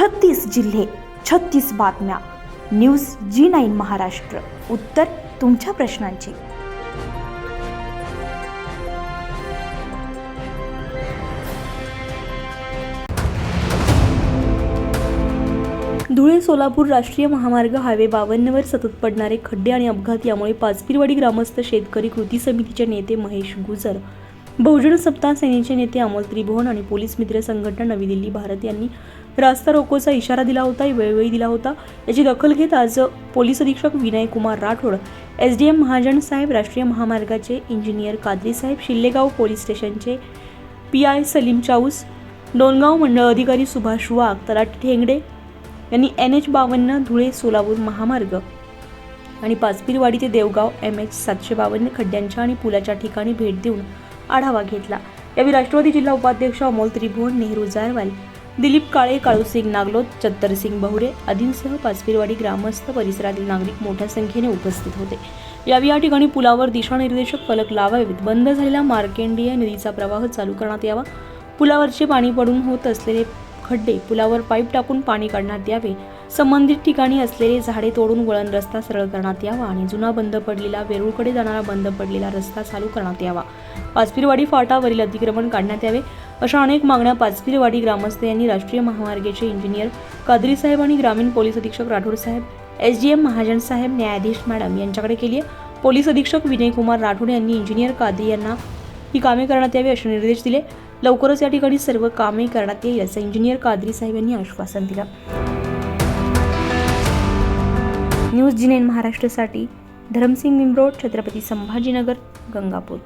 छत्तीस जिल्हे छत्तीस बातम्या. News G nine Maharashtra. उत्तर तुमच्या प्रश्नांची. धुळे सोलापूर राष्ट्रीय महामार्ग हायवे बावन्नवर सतत पडणारे खड्डे आणि अपघात यामुळे पाचपीरवाडी ग्रामस्थ शेतकरी कृती समितीचे नेते महेश गुजर बहुजन सप्ताह सेनेचे नेते अमोल त्रिभुवन आणि पोलीस मित्र संघटना नवी दिल्ली भारत यांनी रास्ता रोकोचा इशारा दिला होता वेळोवेळी दिला होता. याची दखल घेत आज पोलीस अधीक्षक Vinay Kumar Rathod S D M Mahajan saheb राष्ट्रीय महामार्गाचे इंजिनियर कादरी साहेब शिल्लेगाव पोलीस स्टेशनचे पी आय सलीम चाऊस डोनगाव मंडळ अधिकारी सुभाष वाघ तलाठी ठेंगडे यांनी एन एच बावन्न धुळे सोलापूर महामार्ग आणि पाचपीरवाडी ते देवगाव एम एच सातशे बावन्न खड्ड्यांच्या आणि पुलाच्या ठिकाणी भेट देऊन आढावा घेतला. यावेळी राष्ट्रवादी जिल्हा उपाध्यक्ष अमोल त्रिभुवन नेहरू जायवाल दिलीप काळे काळूसिंग नागलोत चत्तरसिंग बहुरे आदींसह पाचपीरवाडी ग्रामस्थ परिसरातील नागरिक मोठ्या संख्येने उपस्थित होते. यावेळी या ठिकाणी पुलावर दिशानिर्देशक फलक लावावेत. बंद झालेला मार्केंडीय नदीचा प्रवाह चालू करण्यात यावा. पुलावरचे पाणी पडून होत असलेले खड्डे पुलावर पाईप टाकून पाणी काढण्यात यावे. संबंधित ठिकाणी असलेले झाडे तोडून वळण रस्ता सरळ करण्यात यावा आणि जुना बंद पडलेला वेरूळकडे जाणारा बंद पडलेला रस्ता चालू करण्यात यावा. पाचपीरवाडी फाटावरील अतिक्रमण काढण्यात यावे अशा अनेक मागण्या पाचपीरवाडी ग्रामस्थ यांनी राष्ट्रीय महामार्गाचे इंजिनियर कादरी साहेब आणि ग्रामीण पोलीस अधीक्षक Rathod saheb S D M Mahajan saheb न्यायाधीश मॅडम यांच्याकडे केली आहे. पोलीस अधीक्षक विनय कुमार राठोड यांनी इंजिनियर कादरी यांना ही कामे करण्यात यावी असे निर्देश दिले. लवकरच या ठिकाणी सर्व कामे करण्यात येईल असं इंजिनियर कादरी साहेब यांनी आश्वासन दिलं. न्यूज जिनेन महाराष्ट्रासाठी धरमसिंग निमरोड छत्रपती संभाजीनगर गंगापूर.